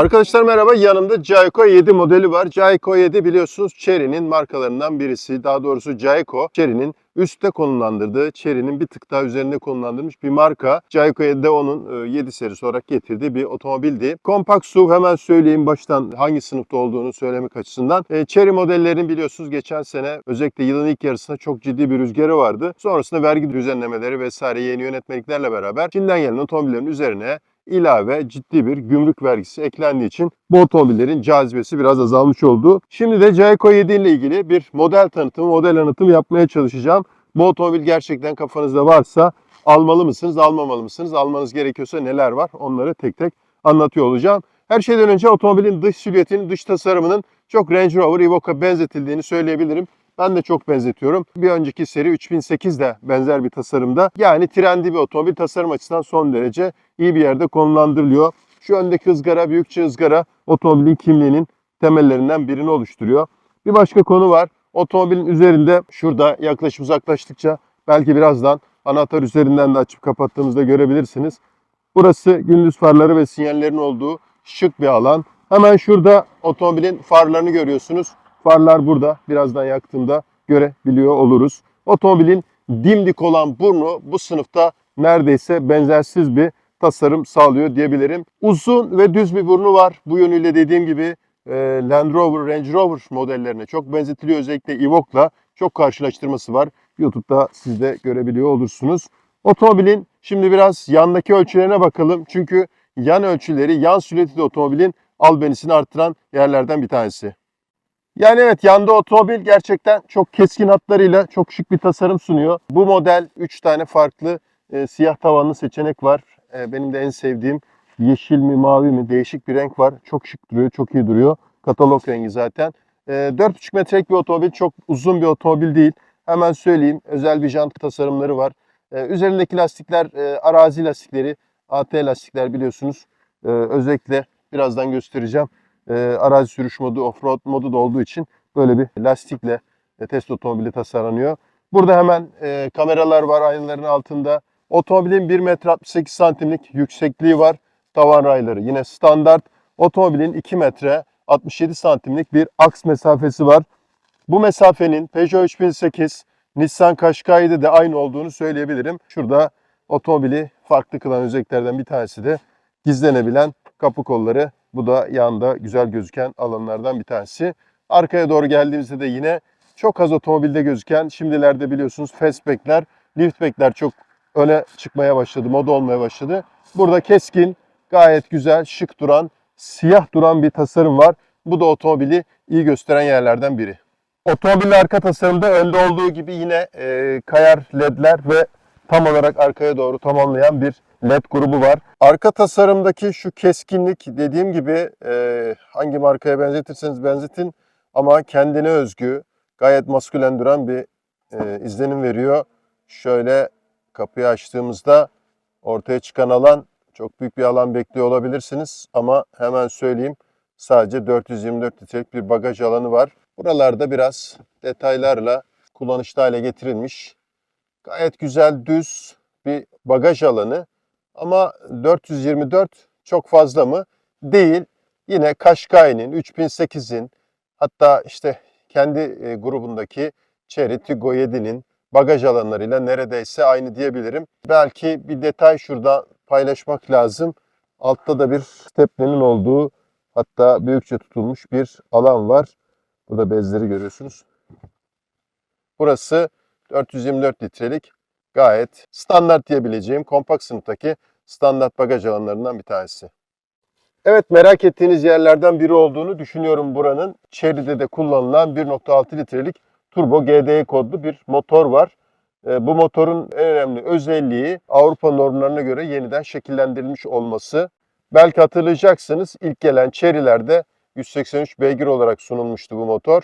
Arkadaşlar merhaba. Yanımda Jayco 7 modeli var. Jayco 7 biliyorsunuz Chery'nin markalarından birisi. Daha doğrusu Jayco, Chery'nin üstte konumlandırdığı, Chery'nin bir tık daha üzerinde konumlandırmış bir marka. Jayco 7 de onun 7 serisi olarak getirdiği bir otomobildi. Kompakt SUV hemen söyleyeyim baştan hangi sınıfta olduğunu söylemek açısından. E, Chery modellerin biliyorsunuz geçen sene özellikle yılın ilk yarısında çok ciddi bir rüzgarı vardı. Sonrasında vergi düzenlemeleri vesaire yeni yönetmeliklerle beraber Çin'den gelen otomobillerin üzerine ilave ciddi bir gümrük vergisi eklendiği için bu otomobillerin cazibesi biraz azalmış oldu. Şimdi de Jayco 7 ile ilgili bir model tanıtımı, model anlatımı yapmaya çalışacağım. Bu otomobil gerçekten kafanızda varsa almalı mısınız, almamalı mısınız? Almanız gerekiyorsa neler var? Onları tek tek anlatıyor olacağım. Her şeyden önce otomobilin dış silüetinin, dış tasarımının çok Range Rover Evoque'a benzetildiğini söyleyebilirim. Ben de çok benzetiyorum. Bir önceki seri 3008 de benzer bir tasarımda. Yani trendi bir otomobil tasarım açısından son derece iyi bir yerde konumlandırılıyor. Şu öndeki ızgara, büyükçe ızgara otomobilin kimliğinin temellerinden birini oluşturuyor. Bir başka konu var. Otomobilin üzerinde şurada yaklaşık uzaklaştıkça belki birazdan anahtar üzerinden de açıp kapattığımızda görebilirsiniz. Burası gündüz farları ve sinyallerin olduğu şık bir alan. Hemen şurada otomobilin farlarını görüyorsunuz. Farlar burada. Birazdan yaktığımda görebiliyor oluruz. Otomobilin dimdik olan burnu bu sınıfta neredeyse benzersiz bir tasarım sağlıyor diyebilirim. Uzun ve düz bir burnu var. Bu yönüyle dediğim gibi e, Land Rover, Range Rover modellerine çok benzetiliyor. Özellikle Evoque'la çok karşılaştırması var. YouTube'da siz de görebiliyor olursunuz. Otomobilin şimdi biraz yandaki ölçülerine bakalım. Çünkü yan ölçüleri, yan silüeti de otomobilin albenisini arttıran yerlerden bir tanesi. Yani evet yanda otomobil gerçekten çok keskin hatlarıyla çok şık bir tasarım sunuyor. Bu model 3 tane farklı e, siyah tavanlı seçenek var. E, benim de en sevdiğim yeşil mi mavi mi değişik bir renk var. Çok şık duruyor, çok iyi duruyor. Katalog rengi zaten. E, 4,5 metrelik bir otomobil çok uzun bir otomobil değil. Hemen söyleyeyim özel bir jant tasarımları var. E, üzerindeki lastikler e, arazi lastikleri, AT lastikler biliyorsunuz. E, özellikle birazdan göstereceğim e, arazi sürüş modu, offroad modu da olduğu için böyle bir lastikle e, test otomobili tasarlanıyor. Burada hemen e, kameralar var aynaların altında. Otomobilin 1 metre 68 santimlik yüksekliği var. Tavan rayları yine standart. Otomobilin 2 metre 67 santimlik bir aks mesafesi var. Bu mesafenin Peugeot 3008, Nissan Qashqai'de de aynı olduğunu söyleyebilirim. Şurada otomobili farklı kılan özelliklerden bir tanesi de gizlenebilen kapı kolları. Bu da yanda güzel gözüken alanlardan bir tanesi. Arkaya doğru geldiğimizde de yine çok az otomobilde gözüken, şimdilerde biliyorsunuz fastback'ler, liftback'ler çok öne çıkmaya başladı, moda olmaya başladı. Burada keskin, gayet güzel, şık duran, siyah duran bir tasarım var. Bu da otomobili iyi gösteren yerlerden biri. Otomobilin arka tasarımda önde olduğu gibi yine e, kayar ledler ve tam olarak arkaya doğru tamamlayan bir led grubu var. Arka tasarımdaki şu keskinlik dediğim gibi e, hangi markaya benzetirseniz benzetin ama kendine özgü gayet maskülen duran bir e, izlenim veriyor. Şöyle kapıyı açtığımızda ortaya çıkan alan çok büyük bir alan bekliyor olabilirsiniz ama hemen söyleyeyim sadece 424 litrelik bir bagaj alanı var. Buralarda biraz detaylarla kullanışlı hale getirilmiş. Gayet güzel düz bir bagaj alanı. Ama 424 çok fazla mı? Değil. Yine Qashqai'nin, 3008'in hatta işte kendi e, grubundaki Chery Tiggo 7'nin bagaj alanlarıyla neredeyse aynı diyebilirim. Belki bir detay şurada paylaşmak lazım. Altta da bir stepnenin olduğu hatta büyükçe tutulmuş bir alan var. Burada bezleri görüyorsunuz. Burası 424 litrelik gayet standart diyebileceğim kompakt sınıftaki standart bagaj alanlarından bir tanesi. Evet merak ettiğiniz yerlerden biri olduğunu düşünüyorum buranın. Chery'de de kullanılan 1.6 litrelik turbo GDE kodlu bir motor var. E, bu motorun en önemli özelliği Avrupa normlarına göre yeniden şekillendirilmiş olması. Belki hatırlayacaksınız ilk gelen Chery'lerde 183 beygir olarak sunulmuştu bu motor.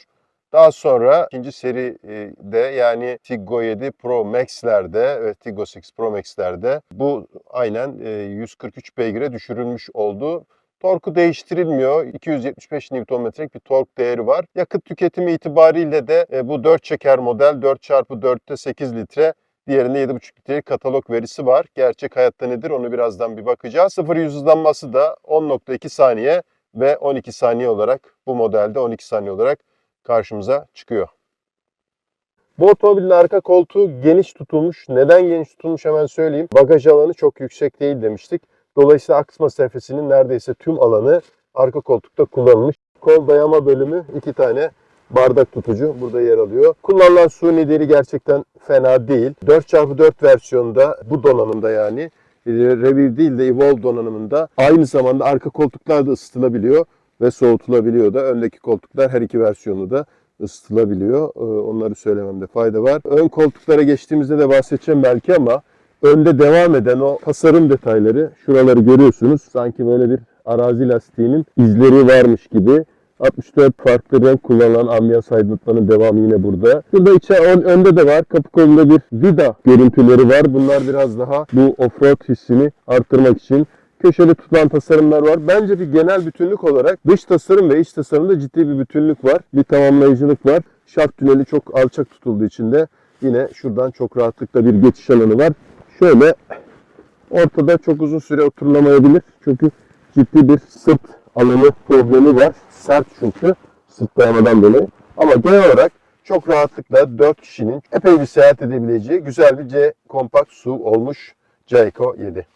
Daha sonra ikinci seride yani Tiggo 7 Pro Max'lerde ve Tiggo 8 Pro Max'lerde bu aynen 143 beygire düşürülmüş oldu. Torku değiştirilmiyor. 275 Nm'lik bir tork değeri var. Yakıt tüketimi itibariyle de e, bu 4 çeker model 4x4'te 8 litre. Diğerinde 7,5 litrelik katalog verisi var. Gerçek hayatta nedir onu birazdan bir bakacağız. 0 yüz hızlanması da 10.2 saniye. ve 12 saniye olarak bu modelde 12 saniye olarak karşımıza çıkıyor. Bu otomobilin arka koltuğu geniş tutulmuş. Neden geniş tutulmuş hemen söyleyeyim. Bagaj alanı çok yüksek değil demiştik. Dolayısıyla aks mesafesinin neredeyse tüm alanı arka koltukta kullanılmış. Kol dayama bölümü iki tane bardak tutucu burada yer alıyor. Kullanılan suni deri gerçekten fena değil. 4x4 versiyonda bu donanımda yani e, Revir değil de Evolve donanımında aynı zamanda arka koltuklar da ısıtılabiliyor ve soğutulabiliyor da. Öndeki koltuklar her iki versiyonu da ısıtılabiliyor. Ee, Onları söylememde fayda var. Ön koltuklara geçtiğimizde de bahsedeceğim belki ama önde devam eden o tasarım detayları şuraları görüyorsunuz. Sanki böyle bir arazi lastiğinin izleri varmış gibi. 64 farklı renk kullanılan ambiyans aydınlatmanın devamı yine burada. Şurada içe ön- önde de var. Kapı kolunda bir vida görüntüleri var. Bunlar biraz daha bu offroad hissini arttırmak için köşeli tutulan tasarımlar var. Bence bir genel bütünlük olarak dış tasarım ve iç tasarımda ciddi bir bütünlük var. Bir tamamlayıcılık var. Şaft tüneli çok alçak tutulduğu için de yine şuradan çok rahatlıkla bir geçiş alanı var. Şöyle ortada çok uzun süre oturulamayabilir. Çünkü ciddi bir sırt alanı problemi var. Sert çünkü sırt dayamadan dolayı. Ama genel olarak çok rahatlıkla 4 kişinin epey bir seyahat edebileceği güzel bir C kompakt SUV olmuş Jayco 7.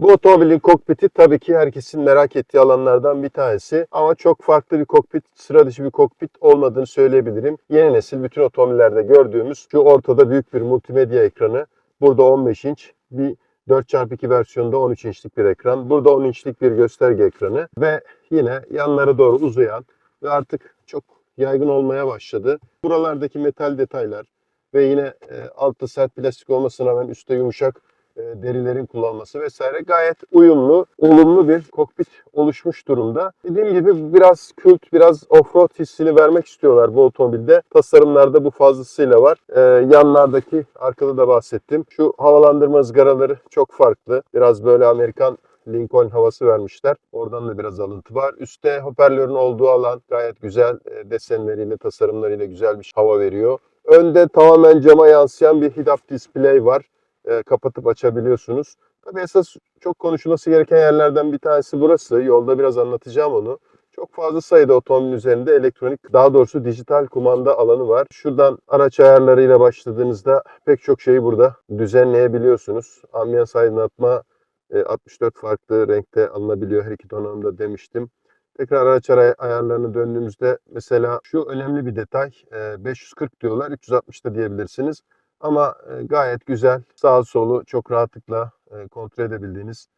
Bu otomobilin kokpiti tabii ki herkesin merak ettiği alanlardan bir tanesi. Ama çok farklı bir kokpit, sıra dışı bir kokpit olmadığını söyleyebilirim. Yeni nesil bütün otomobillerde gördüğümüz şu ortada büyük bir multimedya ekranı. Burada 15 inç bir 4x2 versiyonda 13 inçlik bir ekran. Burada 10 inçlik bir gösterge ekranı ve yine yanlara doğru uzayan ve artık çok yaygın olmaya başladı. Buralardaki metal detaylar ve yine e, altta sert plastik olmasına rağmen üstte yumuşak derilerin kullanılması vesaire gayet uyumlu, olumlu bir kokpit oluşmuş durumda. Dediğim gibi biraz kült, biraz offroad hissini vermek istiyorlar bu otomobilde. Tasarımlarda bu fazlasıyla var. E, yanlardaki, arkada da bahsettim. Şu havalandırma ızgaraları çok farklı. Biraz böyle Amerikan Lincoln havası vermişler. Oradan da biraz alıntı var. Üste hoparlörün olduğu alan gayet güzel e, desenleriyle, tasarımlarıyla güzel bir hava veriyor. Önde tamamen cama yansıyan bir head-up display var. E, kapatıp açabiliyorsunuz. Tabii esas çok konuşulması gereken yerlerden bir tanesi burası. Yolda biraz anlatacağım onu. Çok fazla sayıda otomobilin üzerinde elektronik, daha doğrusu dijital kumanda alanı var. Şuradan araç ayarlarıyla başladığınızda pek çok şeyi burada düzenleyebiliyorsunuz. Ambiyans aydınlatma e, 64 farklı renkte alınabiliyor her iki donanımda demiştim. Tekrar araç ay- ayarlarına döndüğümüzde mesela şu önemli bir detay. e, 540 diyorlar, 360 da diyebilirsiniz. Ama e, gayet güzel. Sağ solu çok rahatlıkla e, kontrol edebildiğiniz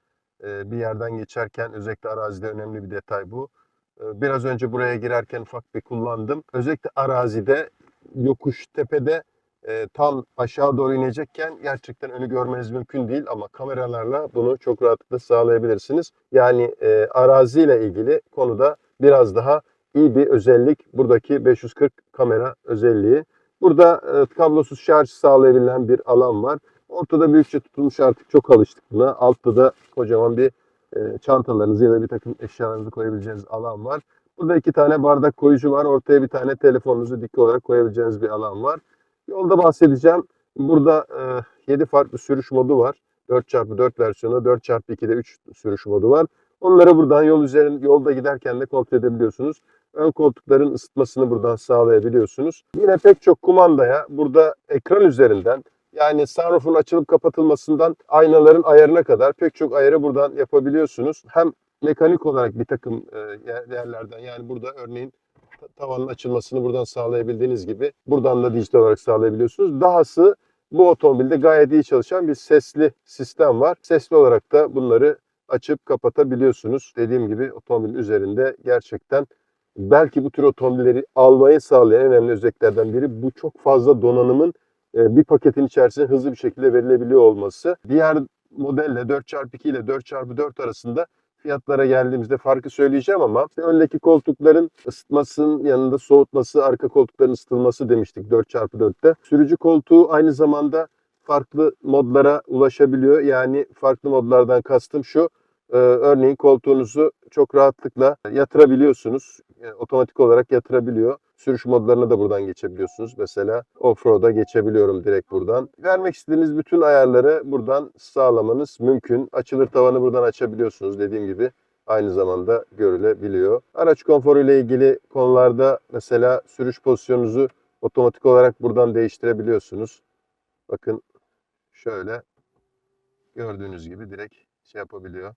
e, bir yerden geçerken özellikle arazide önemli bir detay bu. Biraz önce buraya girerken ufak bir kullandım. Özellikle arazide yokuş tepede e, tam aşağı doğru inecekken gerçekten önü görmeniz mümkün değil ama kameralarla bunu çok rahatlıkla sağlayabilirsiniz. Yani araziyle ilgili konuda biraz daha iyi bir özellik buradaki 540 kamera özelliği. Burada e, kablosuz şarj sağlayabilen bir alan var. Ortada büyükçe tutulmuş artık çok alıştık buna. Altta da kocaman bir e, çantalarınızı ya da bir takım eşyalarınızı koyabileceğiniz alan var. Burada iki tane bardak koyucu var. Ortaya bir tane telefonunuzu dik olarak koyabileceğiniz bir alan var. Yolda bahsedeceğim. Burada e, 7 farklı sürüş modu var. 4x4 versiyonu, 4x2'de 3 sürüş modu var. Onları buradan yol üzerinde yolda giderken de kontrol edebiliyorsunuz. Ön koltukların ısıtmasını buradan sağlayabiliyorsunuz. Yine pek çok kumandaya burada ekran üzerinden yani sunroof'un açılıp kapatılmasından aynaların ayarına kadar pek çok ayarı buradan yapabiliyorsunuz. Hem mekanik olarak bir takım e, yer- yerlerden yani burada örneğin ta- tavanın açılmasını buradan sağlayabildiğiniz gibi buradan da dijital olarak sağlayabiliyorsunuz. Dahası bu otomobilde gayet iyi çalışan bir sesli sistem var. Sesli olarak da bunları açıp kapatabiliyorsunuz. Dediğim gibi otomobilin üzerinde gerçekten belki bu tür otomobilleri almayı sağlayan önemli özelliklerden biri bu çok fazla donanımın e, bir paketin içerisine hızlı bir şekilde verilebiliyor olması. Diğer modelle 4x2 ile 4x4 arasında fiyatlara geldiğimizde farkı söyleyeceğim ama işte öndeki koltukların ısıtmasının yanında soğutması, arka koltukların ısıtılması demiştik 4x4'te. Sürücü koltuğu aynı zamanda farklı modlara ulaşabiliyor. Yani farklı modlardan kastım şu. E, örneğin koltuğunuzu çok rahatlıkla yatırabiliyorsunuz. E, otomatik olarak yatırabiliyor. Sürüş modlarına da buradan geçebiliyorsunuz. Mesela offroad'a geçebiliyorum direkt buradan. Vermek istediğiniz bütün ayarları buradan sağlamanız mümkün. Açılır tavanı buradan açabiliyorsunuz dediğim gibi. aynı zamanda görülebiliyor. Araç konforu ile ilgili konularda mesela sürüş pozisyonunuzu otomatik olarak buradan değiştirebiliyorsunuz. Bakın şöyle gördüğünüz gibi direkt şey yapabiliyor.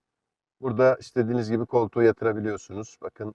Burada istediğiniz gibi koltuğu yatırabiliyorsunuz. Bakın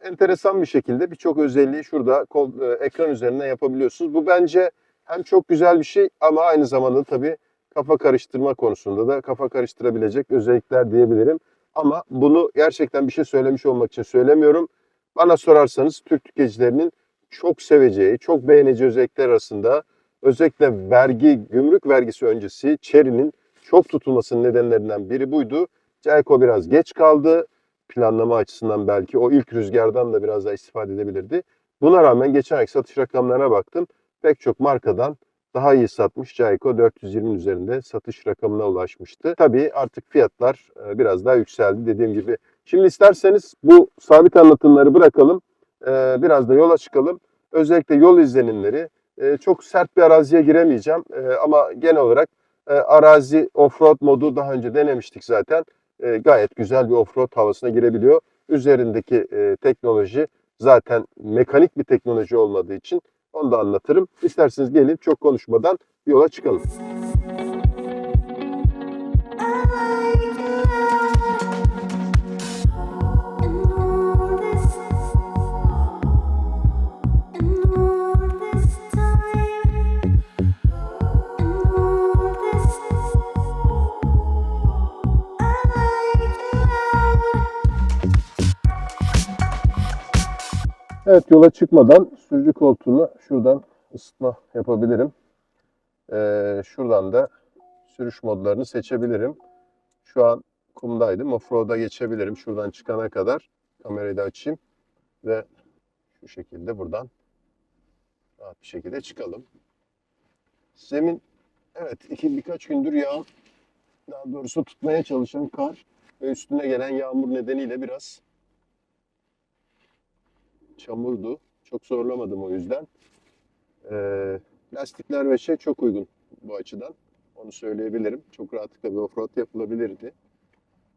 enteresan bir şekilde birçok özelliği şurada kol, e, ekran üzerinden yapabiliyorsunuz. Bu bence hem çok güzel bir şey ama aynı zamanda tabii kafa karıştırma konusunda da kafa karıştırabilecek özellikler diyebilirim. Ama bunu gerçekten bir şey söylemiş olmak için söylemiyorum. Bana sorarsanız Türk tüketicilerinin çok seveceği, çok beğeneceği özellikler arasında özellikle vergi, gümrük vergisi öncesi Chery'nin çok tutulmasının nedenlerinden biri buydu. Cayko biraz geç kaldı. Planlama açısından belki o ilk rüzgardan da biraz daha istifade edebilirdi. Buna rağmen geçen ayki satış rakamlarına baktım. Pek çok markadan daha iyi satmış Cayko 420'nin üzerinde satış rakamına ulaşmıştı. Tabii artık fiyatlar e, biraz daha yükseldi dediğim gibi. Şimdi isterseniz bu sabit anlatımları bırakalım. e, Biraz da yola çıkalım. Özellikle yol izlenimleri. e, Çok sert bir araziye giremeyeceğim ama genel olarak e, arazi offroad modu daha önce denemiştik zaten. E, Gayet güzel bir offroad havasına girebiliyor. Üzerindeki e, teknoloji zaten mekanik bir teknoloji olmadığı için onu da anlatırım. İsterseniz gelin çok konuşmadan yola çıkalım. Evet yola çıkmadan sürücü koltuğunu şuradan ısıtma yapabilirim. Ee, şuradan da sürüş modlarını seçebilirim. Şu an kumdaydım. Offroad'a geçebilirim. Şuradan çıkana kadar kamerayı da açayım. Ve şu şekilde buradan rahat bir şekilde çıkalım. Zemin evet iki birkaç gündür yağan daha doğrusu tutmaya çalışan kar ve üstüne gelen yağmur nedeniyle biraz çamurdu. Çok zorlamadım o yüzden. Ee, lastikler ve şey çok uygun bu açıdan. Onu söyleyebilirim. Çok rahatlıkla bir offroad yapılabilirdi.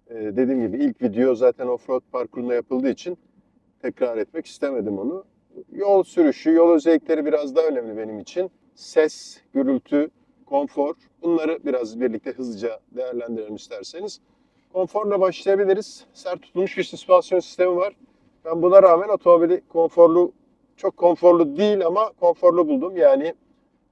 Ee, dediğim gibi ilk video zaten offroad parkurunda yapıldığı için tekrar etmek istemedim onu. Yol sürüşü, yol özellikleri biraz daha önemli benim için. Ses, gürültü, konfor. Bunları biraz birlikte hızlıca değerlendirelim isterseniz. Konforla başlayabiliriz. Sert tutulmuş bir süspansiyon sistemi var. Ben buna rağmen otomobili konforlu, çok konforlu değil ama konforlu buldum. Yani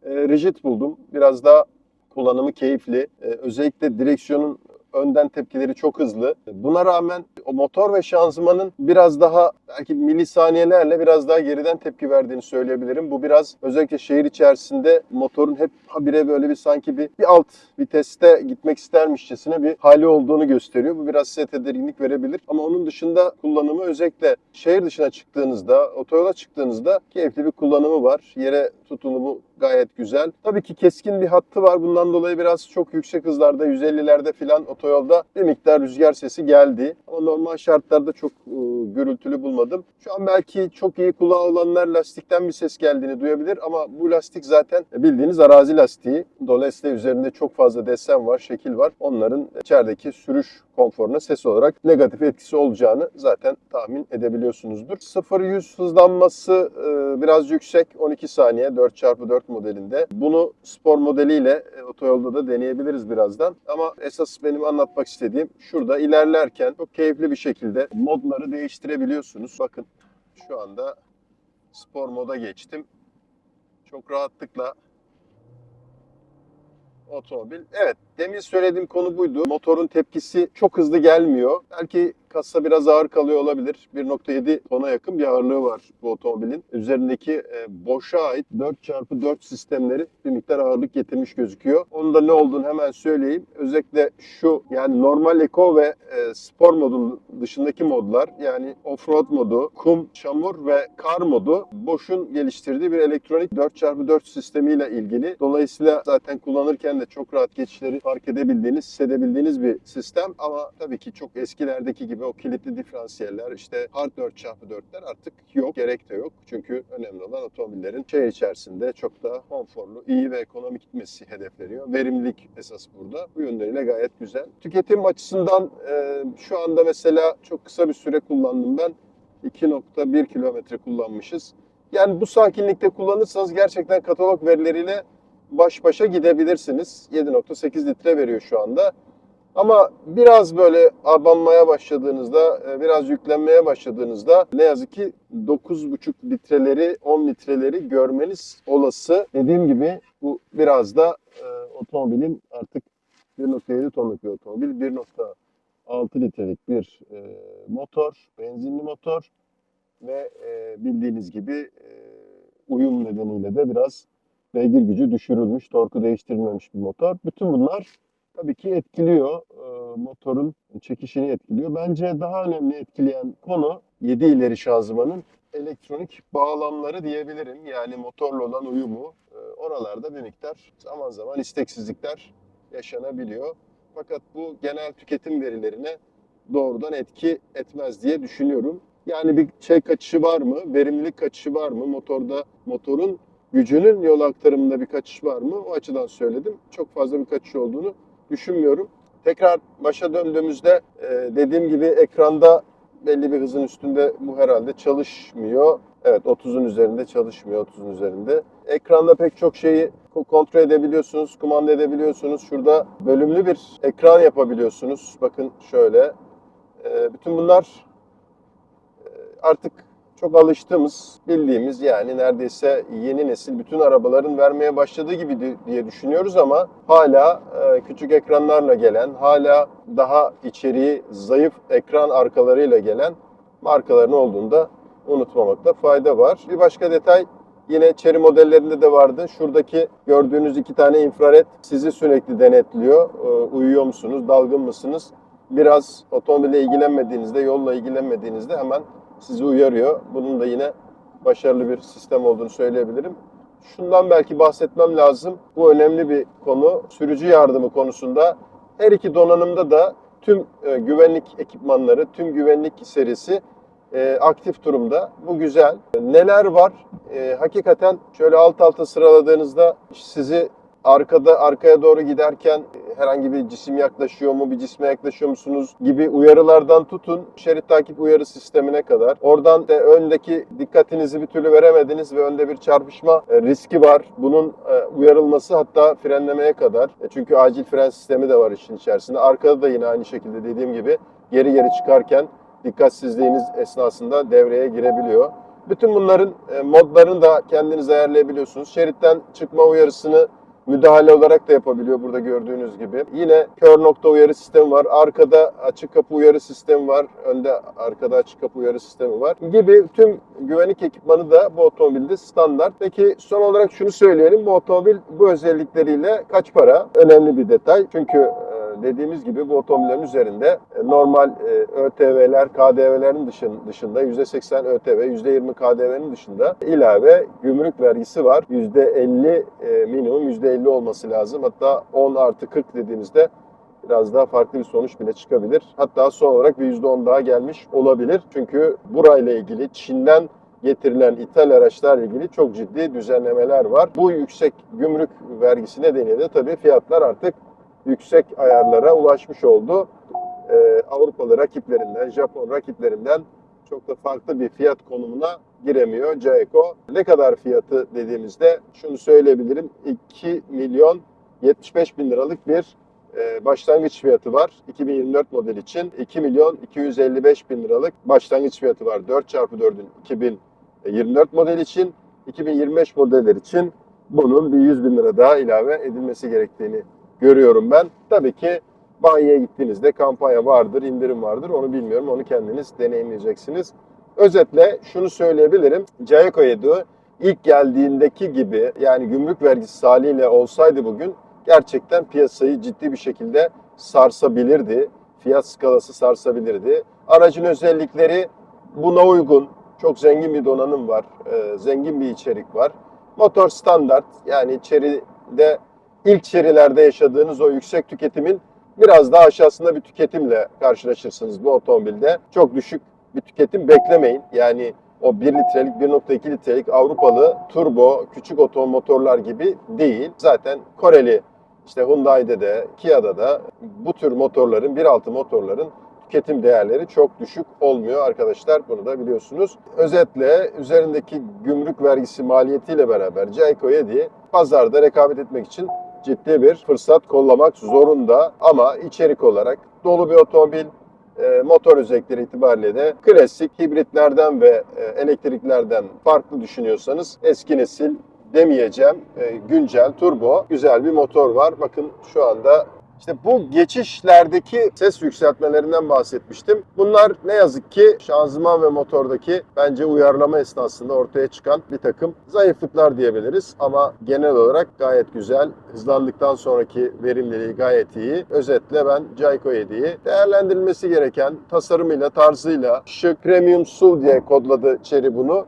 e, rigid buldum. Biraz daha kullanımı keyifli. E, özellikle direksiyonun önden tepkileri çok hızlı. Buna rağmen o motor ve şanzımanın biraz daha belki milisaniyelerle biraz daha geriden tepki verdiğini söyleyebilirim. Bu biraz özellikle şehir içerisinde motorun hep habire böyle bir sanki bir, bir alt viteste gitmek istermişçesine bir hali olduğunu gösteriyor. Bu biraz size tedirginlik verebilir. Ama onun dışında kullanımı özellikle şehir dışına çıktığınızda, otoyola çıktığınızda keyifli bir kullanımı var. Yere tutunumu gayet güzel. Tabii ki keskin bir hattı var. Bundan dolayı biraz çok yüksek hızlarda 150'lerde filan otoyolda bir miktar rüzgar sesi geldi. Ama normal şartlarda çok e, gürültülü bulmadım. Şu an belki çok iyi kulağı olanlar lastikten bir ses geldiğini duyabilir ama bu lastik zaten bildiğiniz arazi lastiği. Dolayısıyla üzerinde çok fazla desen var, şekil var. Onların içerideki sürüş konforuna ses olarak negatif etkisi olacağını zaten tahmin edebiliyorsunuzdur. 0-100 hızlanması e, biraz yüksek. 12 saniye 4x4 modelinde. Bunu spor modeliyle e, otoyolda da deneyebiliriz birazdan. Ama esas benim anlatmak istediğim şurada ilerlerken çok keyifli bir şekilde modları değiştirebiliyorsunuz. Bakın şu anda spor moda geçtim. Çok rahatlıkla otomobil. Evet, demin söylediğim konu buydu. Motorun tepkisi çok hızlı gelmiyor. Belki kasa biraz ağır kalıyor olabilir. 1.7 tona yakın bir ağırlığı var bu otomobilin. Üzerindeki e, boşa ait 4x4 sistemleri bir miktar ağırlık getirmiş gözüküyor. Onun da ne olduğunu hemen söyleyeyim. Özellikle şu yani normal eco ve e, spor modun dışındaki modlar yani offroad modu, kum, çamur ve kar modu Bosch'un geliştirdiği bir elektronik 4x4 sistemiyle ilgili. Dolayısıyla zaten kullanırken de çok rahat geçişleri fark edebildiğiniz, hissedebildiğiniz bir sistem ama tabii ki çok eskilerdeki gibi o kilitli diferansiyeller işte hard 4x4'ler artık yok, gerek de yok. Çünkü önemli olan otomobillerin şehir içerisinde çok daha konforlu, iyi ve ekonomik gitmesi hedefleniyor. Verimlilik esas burada. Bu yönleriyle gayet güzel. Tüketim açısından e, şu anda mesela çok kısa bir süre kullandım ben. 2.1 kilometre kullanmışız. Yani bu sakinlikte kullanırsanız gerçekten katalog verileriyle baş başa gidebilirsiniz. 7.8 litre veriyor şu anda. Ama biraz böyle abanmaya başladığınızda, e, biraz yüklenmeye başladığınızda ne yazık ki 9.5 litreleri, 10 litreleri görmeniz olası. Dediğim gibi bu biraz da e, otomobilin artık 1.7 tonluk bir otomobil, 1.6 litrelik bir e, motor, benzinli motor ve e, bildiğiniz gibi e, uyum nedeniyle de biraz beygir gücü düşürülmüş, torku değiştirilmemiş bir motor. Bütün bunlar tabii ki etkiliyor. e, motorun çekişini etkiliyor. Bence daha önemli etkileyen konu 7 ileri şanzımanın elektronik bağlamları diyebilirim. Yani motorla olan uyumu. E, oralarda bir miktar zaman zaman isteksizlikler yaşanabiliyor. Fakat bu genel tüketim verilerine doğrudan etki etmez diye düşünüyorum. Yani bir şey kaçışı var mı? Verimlilik kaçışı var mı? Motorda motorun gücünün yol aktarımında bir kaçış var mı? O açıdan söyledim. Çok fazla bir kaçış olduğunu düşünmüyorum. Tekrar başa döndüğümüzde e, dediğim gibi ekranda belli bir hızın üstünde bu herhalde çalışmıyor. Evet 30'un üzerinde çalışmıyor 30'un üzerinde. Ekranda pek çok şeyi ko- kontrol edebiliyorsunuz, kumanda edebiliyorsunuz. Şurada bölümlü bir ekran yapabiliyorsunuz. Bakın şöyle. E, bütün bunlar e, artık çok alıştığımız, bildiğimiz yani neredeyse yeni nesil bütün arabaların vermeye başladığı gibi di- diye düşünüyoruz ama hala e, küçük ekranlarla gelen, hala daha içeriği zayıf ekran arkalarıyla gelen markaların olduğunda unutmamakta fayda var. Bir başka detay yine Chery modellerinde de vardı. Şuradaki gördüğünüz iki tane infrared sizi sürekli denetliyor. E, Uyuyor musunuz, dalgın mısınız? Biraz otomobille ilgilenmediğinizde, yolla ilgilenmediğinizde hemen sizi uyarıyor. Bunun da yine başarılı bir sistem olduğunu söyleyebilirim. Şundan belki bahsetmem lazım. Bu önemli bir konu. Sürücü yardımı konusunda her iki donanımda da tüm e, güvenlik ekipmanları, tüm güvenlik serisi e, aktif durumda. Bu güzel. Neler var? E, hakikaten şöyle alt alta sıraladığınızda sizi arkada arkaya doğru giderken herhangi bir cisim yaklaşıyor mu, bir cisme yaklaşıyor musunuz gibi uyarılardan tutun şerit takip uyarı sistemine kadar. Oradan da öndeki dikkatinizi bir türlü veremediniz ve önde bir çarpışma e, riski var. Bunun e, uyarılması hatta frenlemeye kadar. E, Çünkü acil fren sistemi de var işin içerisinde. Arkada da yine aynı şekilde dediğim gibi geri geri çıkarken dikkatsizliğiniz esnasında devreye girebiliyor. Bütün bunların e, modlarını da kendiniz ayarlayabiliyorsunuz. Şeritten çıkma uyarısını müdahale olarak da yapabiliyor burada gördüğünüz gibi. Yine kör nokta uyarı sistemi var. Arkada açık kapı uyarı sistemi var. Önde arkada açık kapı uyarı sistemi var. Gibi tüm güvenlik ekipmanı da bu otomobilde standart. Peki son olarak şunu söyleyelim. Bu otomobil bu özellikleriyle kaç para? Önemli bir detay. Çünkü dediğimiz gibi bu otomobillerin üzerinde e, normal e, ÖTV'ler, KDV'lerin dışın- dışında %80 ÖTV, %20 KDV'nin dışında ilave gümrük vergisi var. %50 e, minimum %50 olması lazım. Hatta 10 artı 40 dediğimizde biraz daha farklı bir sonuç bile çıkabilir. Hatta son olarak bir %10 daha gelmiş olabilir. Çünkü burayla ilgili Çin'den getirilen ithal araçlarla ilgili çok ciddi düzenlemeler var. Bu yüksek gümrük vergisi nedeniyle de tabii fiyatlar artık yüksek ayarlara ulaşmış oldu. Ee, Avrupalı rakiplerinden, Japon rakiplerinden çok da farklı bir fiyat konumuna giremiyor Cayco. Ne kadar fiyatı dediğimizde şunu söyleyebilirim. 2 milyon 75 bin liralık bir e, başlangıç fiyatı var. 2024 model için 2 milyon 255 bin liralık başlangıç fiyatı var. 4x4'ün 2024 model için 2025 modeller için bunun bir 100 bin lira daha ilave edilmesi gerektiğini görüyorum ben. Tabii ki banyoya gittiğinizde kampanya vardır, indirim vardır. Onu bilmiyorum. Onu kendiniz deneyimleyeceksiniz. Özetle şunu söyleyebilirim. Cayco 7 ilk geldiğindeki gibi yani gümrük vergisi haliyle olsaydı bugün gerçekten piyasayı ciddi bir şekilde sarsabilirdi. Fiyat skalası sarsabilirdi. Aracın özellikleri buna uygun. Çok zengin bir donanım var. e, zengin bir içerik var. Motor standart yani içeride ilk Chery'lerde yaşadığınız o yüksek tüketimin biraz daha aşağısında bir tüketimle karşılaşırsınız bu otomobilde. Çok düşük bir tüketim beklemeyin. Yani o 1 litrelik, 1.2 litrelik Avrupalı turbo küçük otomotorlar gibi değil. Zaten Koreli işte Hyundai'de de Kia'da da bu tür motorların 1.6 motorların tüketim değerleri çok düşük olmuyor arkadaşlar. Bunu da biliyorsunuz. Özetle üzerindeki gümrük vergisi maliyetiyle beraber Jayco 7 pazarda rekabet etmek için ciddi bir fırsat kollamak zorunda. Ama içerik olarak dolu bir otomobil, e, motor özellikleri itibariyle de klasik hibritlerden ve e, elektriklerden farklı düşünüyorsanız eski nesil demeyeceğim. E, güncel turbo güzel bir motor var. Bakın şu anda işte bu geçişlerdeki ses yükseltmelerinden bahsetmiştim. Bunlar ne yazık ki şanzıman ve motordaki bence uyarlama esnasında ortaya çıkan bir takım zayıflıklar diyebiliriz. Ama genel olarak gayet güzel. Hızlandıktan sonraki verimliliği gayet iyi. Özetle ben Jayco 7'yi değerlendirilmesi gereken tasarımıyla, tarzıyla, şık, premium SUV diye kodladı Chery bunu.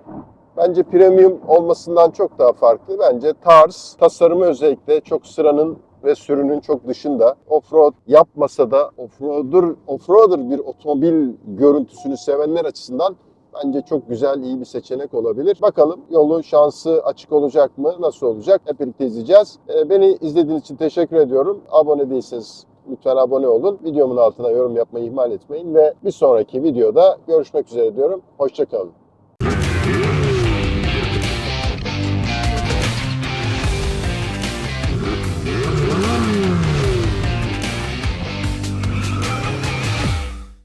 Bence premium olmasından çok daha farklı. Bence tarz, tasarımı özellikle çok sıranın ve sürünün çok dışında offroad yapmasa da offroader, offroader bir otomobil görüntüsünü sevenler açısından bence çok güzel, iyi bir seçenek olabilir. Bakalım yolu şansı açık olacak mı? Nasıl olacak? Hep birlikte izleyeceğiz. Ee, Beni izlediğiniz için teşekkür ediyorum. Abone değilseniz lütfen abone olun. Videomun altına yorum yapmayı ihmal etmeyin ve bir sonraki videoda görüşmek üzere diyorum. Hoşçakalın.